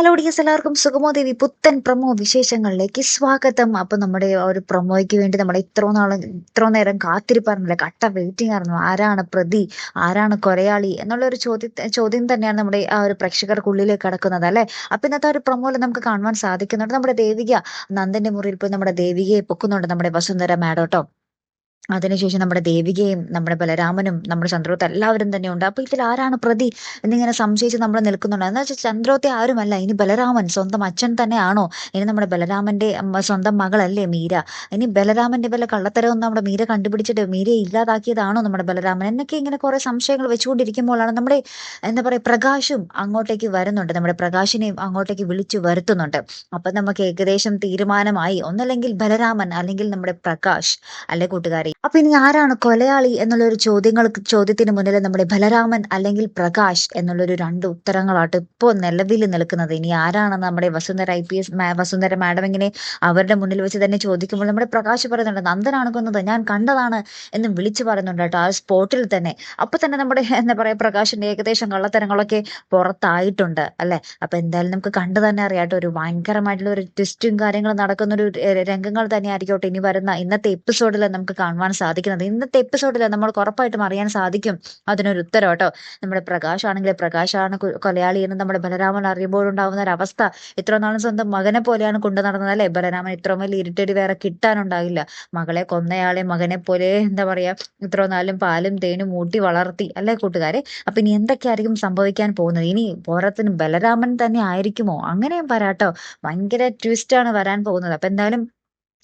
Hello ഡിയസ് എല്ലാവർക്കും സുഗമോ ദേവി പുത്തൻ promo വിശേഷങ്ങളിലേക്ക് സ്വാഗതം. അപ്പൊ നമ്മുടെ ഒരു പ്രമോയ്ക്ക് വേണ്ടി നമ്മൾ ഇത്ര നാളും ഇത്ര നേരം കാത്തിരിപ്പായിരുന്നില്ല? കട്ട വെയിറ്റിംഗ് ആയിരുന്നു. ആരാണ് പ്രതി? ആരാണ് കൊലയാളി എന്നുള്ള ഒരു ചോദ്യ ചോദ്യം തന്നെയാണ് നമ്മുടെ ആ ഒരു പ്രേക്ഷകർക്കുള്ളിലേക്ക് കിടക്കുന്നത് അല്ലെ? അപ്പൊ ഇന്നത്തെ ഒരു പ്രൊമോയിൽ നമുക്ക് കാണുവാൻ സാധിക്കുന്നുണ്ട് നമ്മുടെ ദേവിക. നന്ദന്റെ മുറിയിൽ പോയി നമ്മുടെ ദേവികയെ പൊക്കുന്നുണ്ട് നമ്മുടെ വസുന്ധര മാഡോട്ടോ അതിനുശേഷം നമ്മുടെ ദേവികയും നമ്മുടെ ബലരാമനും നമ്മുടെ ചന്ദ്രോത്ത് എല്ലാവരും തന്നെ ഉണ്ട്. അപ്പൊ ഇതിൽ ആരാണ് പ്രതി എന്നിങ്ങനെ സംശയിച്ച് നമ്മൾ നിൽക്കുന്നുണ്ട്. എന്ന് വെച്ചാൽ ചന്ദ്രോത്തെ ആരുമല്ല. ഇനി ബലരാമൻ സ്വന്തം അച്ഛൻ തന്നെയാണോ? ഇനി നമ്മുടെ ബലരാമന്റെ സ്വന്തം മകളല്ലേ മീര? ഇനി ബലരാമന്റെ വല്ല കള്ളത്തരവും നമ്മുടെ മീര കണ്ടുപിടിച്ചിട്ട് മീരയെ ഇല്ലാതാക്കിയതാണോ നമ്മുടെ ബലരാമൻ? എന്നൊക്കെ ഇങ്ങനെ കുറെ സംശയങ്ങൾ വെച്ചുകൊണ്ടിരിക്കുമ്പോഴാണ് നമ്മുടെ എന്താ പറയാ പ്രകാശും അങ്ങോട്ടേക്ക് വരുന്നുണ്ട്. നമ്മുടെ പ്രകാശിനെയും അങ്ങോട്ടേക്ക് വിളിച്ചു വരുത്തുന്നുണ്ട്. അപ്പൊ നമുക്ക് ഏകദേശം തീരുമാനമായി. ഒന്നല്ലെങ്കിൽ ബലരാമൻ അല്ലെങ്കിൽ നമ്മുടെ പ്രകാശ് അല്ലെ കൂട്ടുകാരി? അപ്പൊ ഇനി ആരാണ് കൊലയാളി എന്നുള്ള ഒരു ചോദ്യങ്ങൾക്ക് ചോദ്യത്തിന് മുന്നിൽ നമ്മുടെ ബലരാമൻ അല്ലെങ്കിൽ പ്രകാശ് എന്നുള്ളൊരു രണ്ട് ഉത്തരങ്ങളായിട്ട് ഇപ്പോൾ നിലവിൽ നിൽക്കുന്നത്. ഇനി ആരാണ് നമ്മുടെ Vasundhara I P S Vasundhara madam ഇങ്ങനെ അവരുടെ മുന്നിൽ വെച്ച് തന്നെ ചോദിക്കുമ്പോൾ നമ്മുടെ പ്രകാശ് പറയുന്നുണ്ട് നന്ദനാണ് കൊന്നത് ഞാൻ കണ്ടതാണ് എന്ന് വിളിച്ചു പറയുന്നുണ്ട് കേട്ടോ ആ സ്പോട്ടിൽ തന്നെ. അപ്പൊ തന്നെ നമ്മുടെ എന്താ പറയാ പ്രകാശിന്റെ ഏകദേശം കള്ളത്തരങ്ങളൊക്കെ പുറത്തായിട്ടുണ്ട് അല്ലെ? അപ്പൊ എന്തായാലും നമുക്ക് കണ്ടു തന്നെ അറിയാട്ടോ ഒരു ഭയങ്കരമായിട്ടുള്ള ഒരു ട്വിസ്റ്റും കാര്യങ്ങളും നടക്കുന്ന ഒരു രംഗങ്ങൾ തന്നെ ആയിരിക്കും ഇനി വരുന്ന ഇന്നത്തെ എപ്പിസോഡിൽ നമുക്ക് കാണുവാൻ സാധിക്കുന്നത്. ഇന്നത്തെ എപ്പിസോഡിൽ നമ്മൾക്ക് ഉറപ്പായിട്ടും അറിയാൻ സാധിക്കും അതിനൊരു ഉത്തരം കേട്ടോ. നമ്മുടെ പ്രകാശ് ആണെങ്കിൽ പ്രകാശാണ് കൊലയാളി എന്ന് നമ്മുടെ ബലരാമൻ അറിയുമ്പോഴുണ്ടാവുന്ന ഒരു അവസ്ഥ. ഇത്ര നാളും സ്വന്തം മകനെ പോലെയാണ് കൊണ്ടു നടന്നത് അല്ലെ? ബലരാമൻ ഇത്ര വലിയ ഇരുട്ടടി വേറെ കിട്ടാനുണ്ടാകില്ല. മകളെ കൊന്നയാളെ മകനെ പോലെ എന്താ പറയാ ഇത്ര നാളും പാലും തേനും മൂട്ടി വളർത്തി അല്ലെ കൂട്ടുകാരെ? അപ്പൊ ഇനി എന്തൊക്കെയായിരിക്കും സംഭവിക്കാൻ പോകുന്നത്? ഇനി പോരത്തിന് ബലരാമൻ തന്നെ ആയിരിക്കുമോ? അങ്ങനെയും പറയാട്ടോ ഭയങ്കര ട്വിസ്റ്റ് ആണ് വരാൻ പോകുന്നത്. അപ്പൊ എന്തായാലും